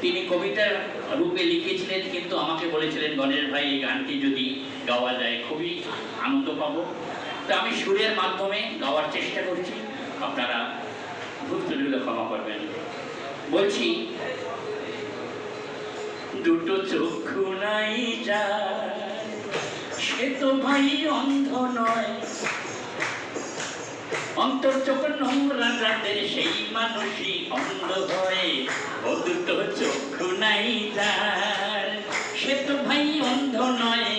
তিনি কবিতার রূপে লিখেছিলেন, কিন্তু আমাকে বলেছিলেন, গণেশ ভাই, এই গানটি যদি গাওয়া যায়, খুবই আনন্দ পাবো। তো আমি সুরের মাধ্যমে গাওয়ার চেষ্টা করছি। আপনারা ভুল ত্রুটিগুলো ক্ষমা করবেন। বলছি, দুটো চক্ষু নাই যা সে তো ভাই অন্ধ নয়। অন্তর যখন নোংরা রাতের সেই মানুষই অন্ধ হয় দুটো চক্ষু নাই তার। সে তো ভাই অন্ধ নয়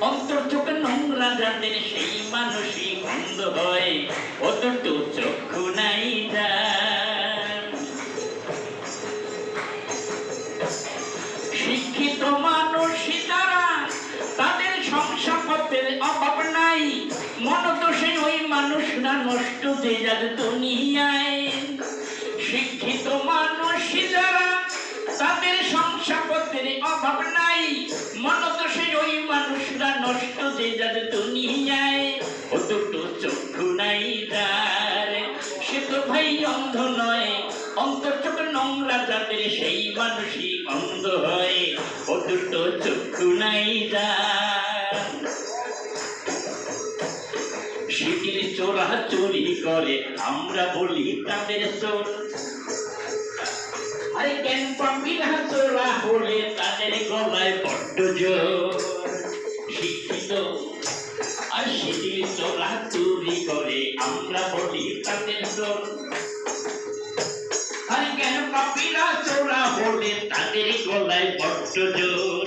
অন্তর যখন নোংরা রাতের সেই মানুষই অন্ধ হয় দুটো চক্ষু দুনিয়ায় শিক্ষিত মানুষ যারা, তাদের সংসাপত্রের অভাব নাই। মনদোষে ওই মানুষরা নষ্ট যে যার দুনিয়ায়। ও দুটো চক্ষু নাই যার সে তো ভাই অন্ধ নয় অন্তর চোখ নোংরা যাদের সেই মানুষই অন্ধ হয়। ও দুটো চক্ষু নাই যার শিখির চোরা চুরি করে, আমরা বলি তাদের চোর। আরে কেন পাপিরা চোরা হলে তাদের গলায় বড্ড জোর? শিক্ষিত আর শিখির চোরা চুরি করে, আমরা বলি তাদের চোর। আরে কেন পাপিরা চোরা হলে তাদের গলায় বড্ড জোর?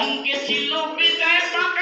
অঙ্কে ছিল বিদায় পাকা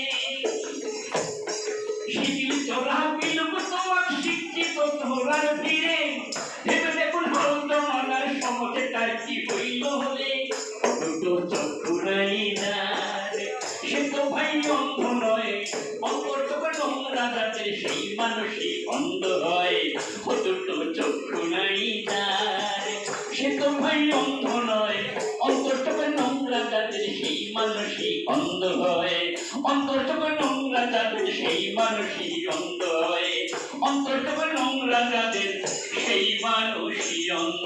চোরার ভিড়ে ভেবে দেখুন হাল জমানার সমাজে তার কি হইল রে দুটো চক্ষু নাই সে তো ভাই নয় সেই মানুষই অন্ধ সে তো ভাই অন্ধ নয় মানুষই অন্ধ হয় অন্তর চোখে নোংরা যাদের সেই মানুষই অন্ধ হয় অন্তর চোখে নোংরা যাদের সেই মানুষই অন্ধ